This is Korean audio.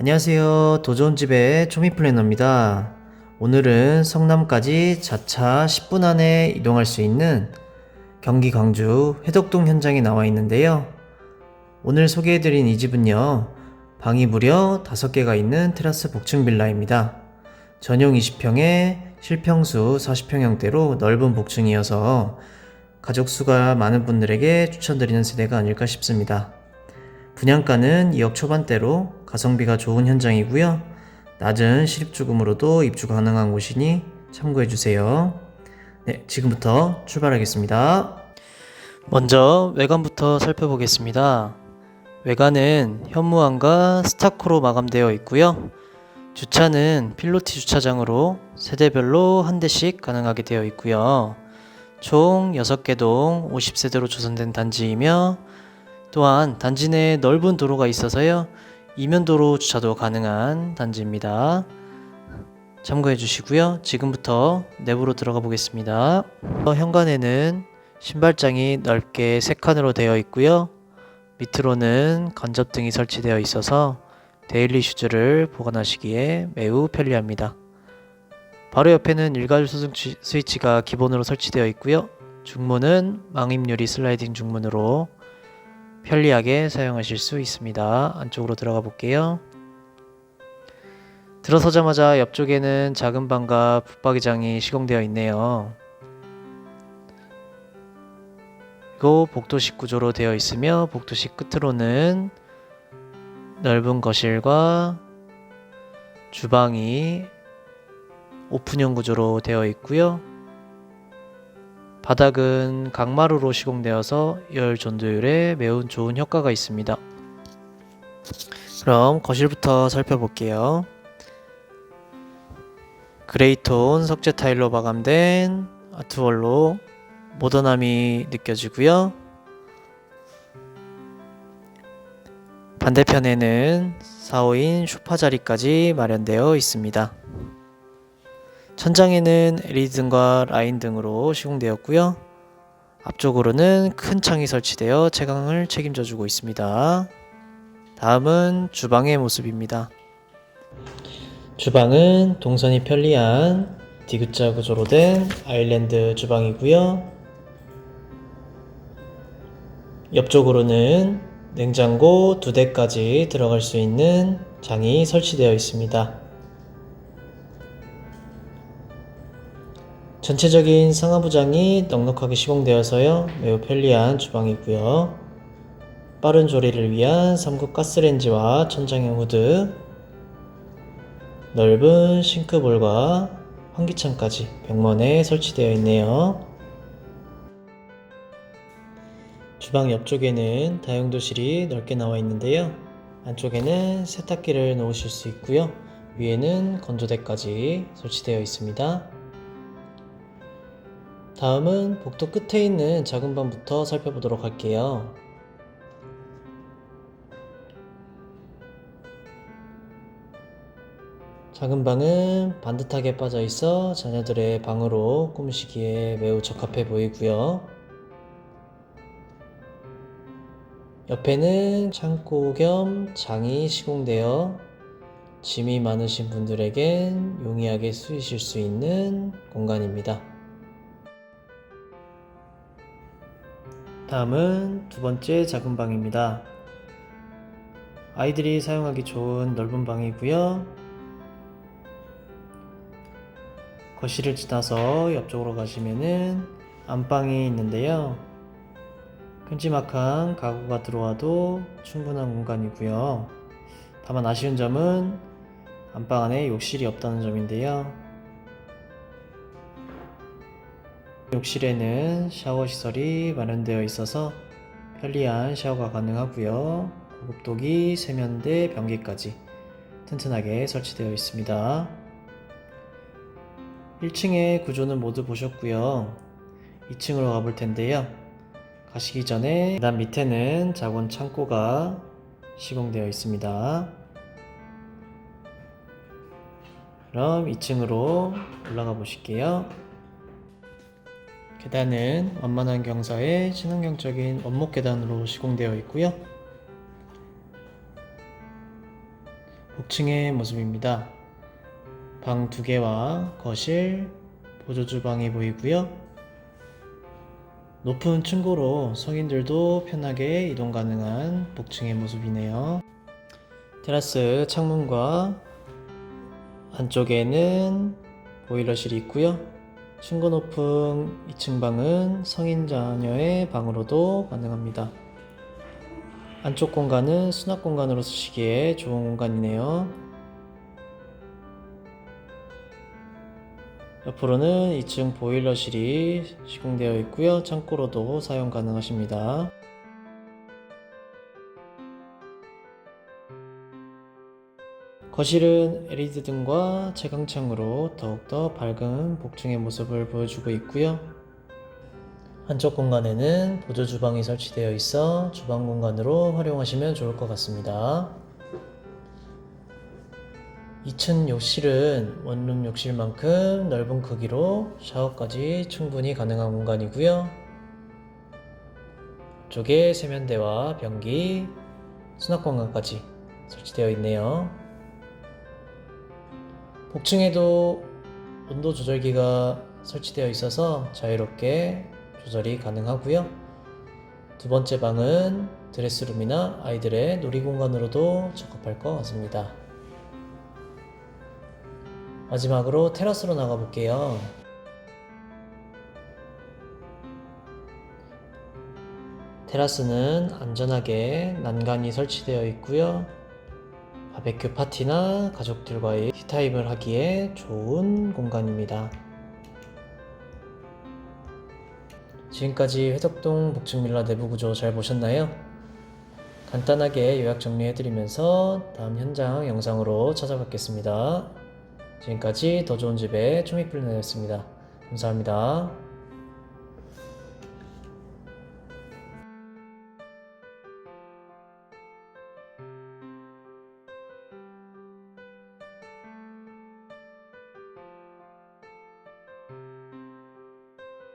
안녕하세요. 도전집의 초미 플래너입니다. 오늘은 성남까지 자차 10분 안에 이동할 수 있는 경기 광주 회덕동 현장에 나와 있는데요. 오늘 소개해드린 이 집은요, 방이 무려 5개가 있는 테라스 복층 빌라입니다. 전용 20평에 실평수 40평형대로 넓은 복층이어서 가족 수가 많은 분들에게 추천드리는 세대가 아닐까 싶습니다. 분양가는 2억 초반대로 가성비가 좋은 현장이고요. 낮은 실입주금으로도 입주 가능한 곳이니 참고해 주세요. 네, 지금부터 출발하겠습니다. 먼저 외관부터 살펴보겠습니다. 외관은 현무암과 스타코로 마감되어 있고요. 주차는 필로티 주차장으로 세대별로 한 대씩 가능하게 되어 있고요. 총 6개 동 50세대로 조성된 단지이며 또한 단지 내에 넓은 도로가 있어서요. 이면도로 주차도 가능한 단지입니다. 참고해 주시고요. 지금부터 내부로 들어가 보겠습니다. 어, 현관에는 신발장이 넓게 세 칸으로 되어 있고요. 밑으로는 간접등이 설치되어 있어서 데일리 슈즈를 보관하시기에 매우 편리합니다. 바로 옆에는 일괄 치- 스위치가 기본으로 설치되어 있고요. 중문은 망임유리 슬라이딩 중문으로 편리하게 사용하실 수 있습니다. 안쪽으로 들어가 볼게요. 들어서자마자 옆쪽에는 작은 방과 붙박이장이 시공되어 있네요. 그리고 복도식 구조로 되어 있으며 복도식 끝으로는 넓은 거실과 주방이 오픈형 구조로 되어 있고요. 바닥은 강마루로 시공되어서 열 전도율에 매우 좋은 효과가 있습니다. 그럼 거실부터 살펴볼게요. 그레이톤 석재 타일로 마감된 아트월로 모던함이 느껴지고요. 반대편에는 4호인 소파 자리까지 마련되어 있습니다. 천장에는 LED 등과 라인 등으로 시공되었고요. 앞쪽으로는 큰 창이 설치되어 채광을 책임져 주고 있습니다. 다음은 주방의 모습입니다. 주방은 동선이 편리한 디귿자 구조로 된 아일랜드 주방이고요. 옆쪽으로는 냉장고 두 대까지 들어갈 수 있는 장이 설치되어 있습니다. 전체적인 상하부장이 넉넉하게 시공되어서요 매우 편리한 주방이고요. 빠른 조리를 위한 3구 가스레인지와 천장형 후드, 넓은 싱크볼과 환기창까지 벽면에 설치되어 있네요. 주방 옆쪽에는 다용도실이 넓게 나와 있는데요. 안쪽에는 세탁기를 놓으실 수 있고요. 위에는 건조대까지 설치되어 있습니다. 다음은 복도 끝에 있는 작은 방부터 살펴보도록 할게요. 작은 방은 반듯하게 빠져 있어 자녀들의 방으로 꾸미시기에 매우 적합해 보이고요. 옆에는 창고 겸 장이 시공되어 짐이 많으신 분들에겐 용이하게 쓰이실 수 있는 공간입니다. 다음은 두 번째 작은 방입니다. 아이들이 사용하기 좋은 넓은 방이고요. 거실을 지나서 옆쪽으로 가시면은 안방이 있는데요. 큼지막한 가구가 들어와도 충분한 공간이고요. 다만 아쉬운 점은 안방 안에 욕실이 없다는 점인데요. 욕실에는 샤워 시설이 마련되어 있어서 편리한 샤워가 가능하고요. 고급도기, 세면대, 변기까지 튼튼하게 설치되어 있습니다. 1층의 구조는 모두 보셨고요. 2층으로 가볼 텐데요. 가시기 전에 계단 밑에는 작은 창고가 시공되어 있습니다. 그럼 2층으로 올라가 보실게요. 계단은 완만한 경사의 친환경적인 원목 계단으로 시공되어 있고요. 복층의 모습입니다. 방 두 개와 거실, 보조 주방이 보이고요. 높은 층고로 성인들도 편하게 이동 가능한 복층의 모습이네요. 테라스 창문과 안쪽에는 보일러실이 있고요. 층고 높은 2층 방은 성인 자녀의 방으로도 가능합니다. 안쪽 공간은 수납 공간으로 쓰시기에 좋은 공간이네요. 옆으로는 2층 보일러실이 시공되어 있고요. 창고로도 사용 가능하십니다. 거실은 LED 등과 채광창으로 더욱더 밝은 복층의 모습을 보여주고 있고요. 한쪽 공간에는 보조 주방이 설치되어 있어 주방 공간으로 활용하시면 좋을 것 같습니다. 2층 욕실은 원룸 욕실만큼 넓은 크기로 샤워까지 충분히 가능한 공간이고요. 쪽에 세면대와 변기, 수납 공간까지 설치되어 있네요. 복층에도 온도 조절기가 설치되어 있어서 자유롭게 조절이 가능하고요. 두 번째 방은 드레스룸이나 아이들의 놀이공간으로도 적합할 것 같습니다. 마지막으로 테라스로 나가 볼게요. 테라스는 안전하게 난간이 설치되어 있고요. 바베큐 파티나 가족들과의 티타임을 하기에 좋은 공간입니다. 지금까지 회덕동 복층밀라 내부 구조 잘 보셨나요? 간단하게 요약 정리해드리면서 다음 현장 영상으로 찾아뵙겠습니다. 지금까지 더 좋은 집의 초미플랜이었습니다. 감사합니다.